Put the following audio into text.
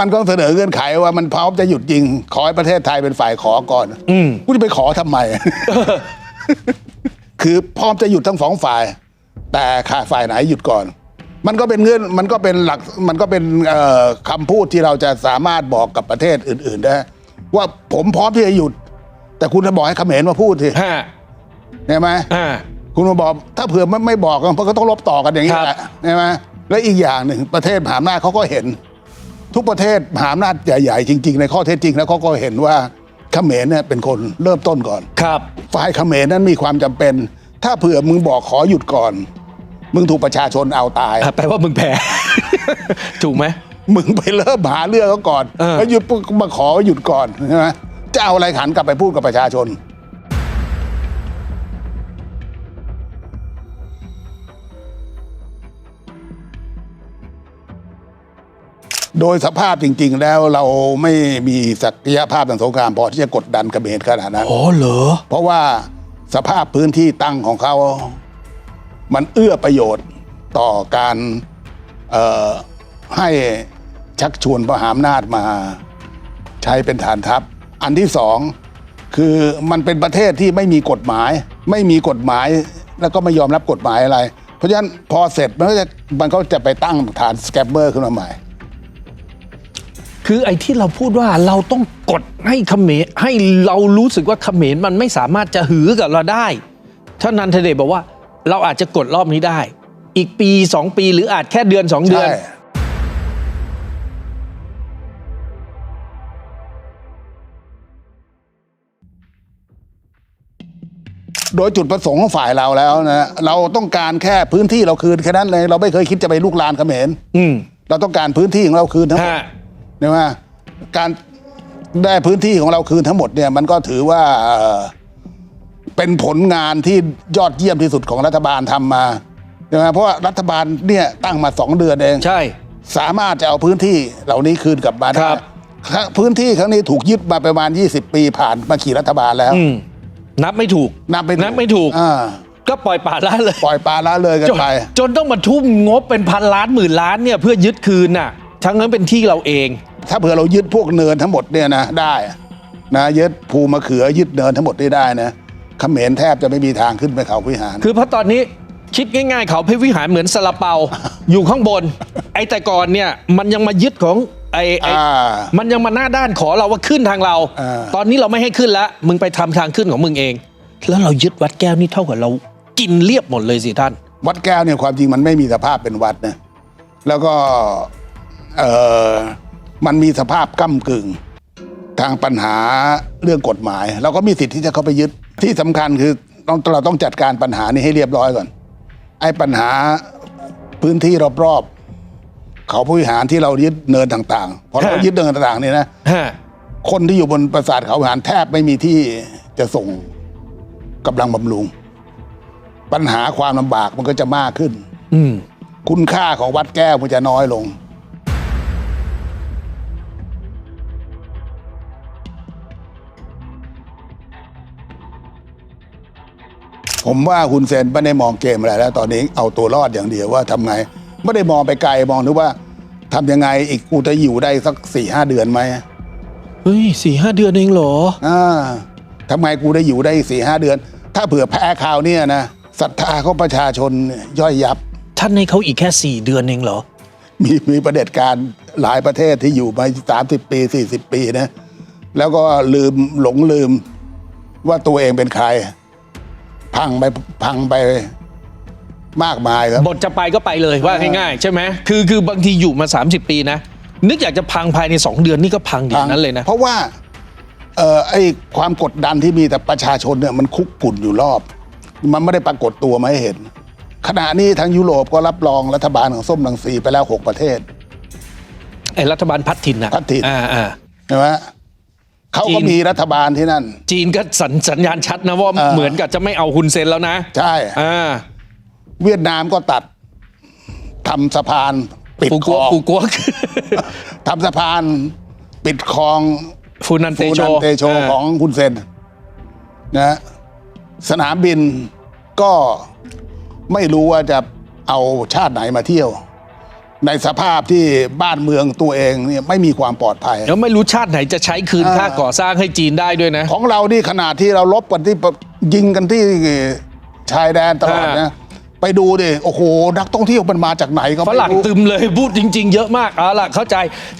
มันก็เสนอเงื่อนไขว่ามันพร้อมจะหยุดยิง ขอให้ประเทศไทยเป็นฝ่ายขอก่อนอืม กูจะไปขอทำไม คือพร้อมจะหยุดทั้งสองฝ่าย แต่ขาฝ่ายไหนหยุดก่อน มันก็เป็นเงื่อนมันก็เป็นหลักมันก็เป็นเอ่อคำพูดที่เราจะสามารถบอกกับประเทศอื่น ๆ ได้ ว่าผมพร้อมที่จะหยุด แต่คุณจะบอกให้เขมรมาพูดสิฮะใช่ไหม อ่า คุณมาบอกถ้าเผื่อไม่ไม่บอกกันก็ต้องลบต่อกันอย่างนี้ครับ แหละใช่ไหมและอีกอย่างหนึ่งประเทศมหาอำนาจเขาก็เห็น ทุกประเทศมหาอำนาจใหญ่ ๆ จริง ๆ ในข้อเท็จจริงแล้วเขาก็เห็นว่าเขมรเนี่ยเป็นคนเริ่มต้นก่อน ครับ ฝ่ายเขมรนั้นมีความจำเป็น ถ้าเผื่อมึงบอกขอหยุดก่อน มึงถูกประชาชนเอาตาย อะแปลว่ามึงแพ้ ถูกไหม มึงไปเริ่มหาเรื่องเขาก่อนเออ แล้วหยุดปุ๊บมาขอหยุดก่อนใช่ไหมจะเอาอะไรขันกลับไปพูดกับประชาชน โดยสภาพจริง ๆ แล้วเราไม่มีศักยภาพทางสงครามพอที่จะกดดันเขมรขนาดนั้น อ๋อเหรอ เพราะว่าสภาพพื้นที่ตั้งของเขา มันเอื้อประโยชน์ต่อการเอ่อให้ชักชวนมหาอำนาจมาใช้เป็นฐานทัพ อันที่สองคือมันเป็นประเทศที่ไม่มีกฎหมาย ไม่มีกฎหมายแล้วก็ไม่ยอมรับกฎหมายอะไร เพราะฉะนั้นพอเสร็จมันก็จะมันก็จะไปตั้งฐานสแกปเบอร์ขึ้นมาใหม่ คือไอ้ที่เราพูดว่าเราต้องกดให้เขมรให้เรารู้สึกว่าเขมรมันไม่สามารถจะหือกับเราได้ท่านนันทเดชบอกว่าเราอาจจะกดรอบนี้ได้ อีกปีสองปีหรืออาจแค่เดือนสองเดือนใช่โดยจุดประสงค์ของฝ่ายเราแล้วนะเราต้องการแค่พื้นที่เราคืนแค่นั้นเลย เราไม่เคยคิดจะไปลุกลานเขมรอืม เราต้องการพื้นที่ของเราคืนทั้งหมด ฮะ ใช่ไหมการได้พื้นที่ของเราคืนทั้งหมดเนี่ยมันก็ถือว่าเอ่อเป็นผลงานที่ยอดเยี่ยมที่สุดของรัฐบาลทำมาใช่ไหมเพราะว่ารัฐบาลเนี่ยตั้งมาสองเดือนเองใช่ สามารถจะเอาพื้นที่เหล่านี้คืนกลับมาคได้รับครับพื้นที่ครั้งนี้ถูกยึดมาประมาณ 20 ปีผ่านมาขี่รัฐบาลแล้วอืมนับไม่ถูก นับไม่ถูกนับไม่ถูกอ่าก็ปล่อยป่าละเลย ปล่อยปลาละเลยกันจนไป จนต้องมาทุ่มงบเป็นพันล้านหมื่นล้านเนี่ยเพื่อยึดคืนน่ะทั้งนั้นเป็นที่เราเอง ถ้าเผื่อเรายึดพวกเนินทั้งหมดเนี่ยนะได้นะยึดภูมะเขือยึดเนินทั้งหมดได้ได้นะเขมรแทบจะไม่มีทางขึ้นไปเขาวิหาร คือเพราะตอนนี้คิดง่ายๆ เขาพระวิหารเหมือนซาลาเปา อยู่ข้างบน ไอ้แต่ก่อนเนี่ยมันยังมายึดของไอ้ไอ้อ่ามันยังมาหน้าด้านขอเราว่าขึ้นทางเราอ่าตอนนี้เราไม่ให้ขึ้นแล้ว มึงไปทำทางขึ้นของมึงเอง แล้วเรายึดวัดแก้วนี่เท่ากับเรา กินเรียบหมดเลยสิท่าน วัดแก้วเนี่ยความจริงมันไม่มีสภาพเป็นวัดนะแล้วก็เออ มันมีสภาพก้ากึ่ง ทางปัญหาเรื่องกฎหมาย เราก็มีสิทธิ์ที่จะเข้าไปยึดที่สำคัญคือต้องเราต้องจัดการปัญหานี้ให้เรียบร้อยก่อน ไอ้ปัญหาพื้นที่รอบๆเขาผู้บริหารที่เรายึดเนินต่างๆพอเราฮะยึดเนินต่างๆนี่นะฮะคนที่อยู่บนปราสาทเขาผู้บริหารแทบไม่มีที่จะส่งกำลังบำรุง ปัญหาความลำบากมันก็จะมากขึ้น อืมคุณค่าของวัดแก้วมันจะน้อยลง ผมว่าคุณเซนไม่ได้มองเกมอะไรแล้ว ตอนนี้เอาตัวรอดอย่างเดียวว่าทำไง ไม่ได้มองไปไกลมองถึงว่าทำยังไงอีกกูจะอยู่ได้สักสี่ห้าเดือนไหมเฮ้ยสี่ห้าเดือนเองเหรออ่าทำไมกูได้อยู่ได้สี่ห้าเดือน ถ้าเผื่อแพ้ข่าวเนี่ยนะศรัทธาของประชาชนย่อยยับ ท่านให้เขาอีกแค่สี่เดือนเองเหรอ มีมีประเด็จการหลายประเทศที่อยู่มาสามสิบปีสี่สิบปีนะ แล้วก็ลืมหลงลืมว่าตัวเองเป็นใคร พังไปพังไปมากมายครับ บทจะไปก็ไปเลยว่าง่ายๆใช่ไหมคือคือบางทีอยู่มา 30 ปีนะ นึกอยากจะพังภายใน 2 เดือนนี่ก็พังอย่างนั้นเลยนะ เพราะว่าเอ่อไอ้ความกดดันที่มีแต่ประชาชนเนี่ยมันคุกกุ่นอยู่รอบ มันไม่ได้ปรากฏตัวมาให้เห็น ขณะนี้ทางยุโรปก็รับรองรัฐบาลของส้มลังสีไปแล้วหกประเทศไอ้รัฐบาลพัดถิ่นนะพัดถิ่นอ่าอ่าใช่ไหม เขาก็จีนมีรัฐบาลที่นั่น จีนก็สัญสัญญาณชัดนะว่าอ่าเหมือนกับจะไม่เอาฮุนเซนแล้วนะใช่ อ่าเวียดนามก็ตัดทำสะพานปิดปูคกัลวองปูกัวทำสะพานปิดคลองฟูนันเตฟูโชนันเตโชของคุณเซนนะสนามบินก็ไม่รู้ว่าจะเอาชาติไหนมาเที่ยว ในสภาพที่บ้านเมืองตัวเองเนี่ยไม่มีความปลอดภัย แล้วไม่รู้ชาติไหนจะใช้คืนอ่าค่าก่อสร้างให้จีนได้ด้วยนะ ของเรานี่ขนาดที่เราลบกันที่ยิงกันที่ชายแดนตลอดนะไปดูดิโอ้โห นักท่องเที่ยวมันมาจากไหนก็ฝไม่รั่งรู้ตึมเลยพูดจริง ๆ เยอะมากเอาล่ะเข้าใจ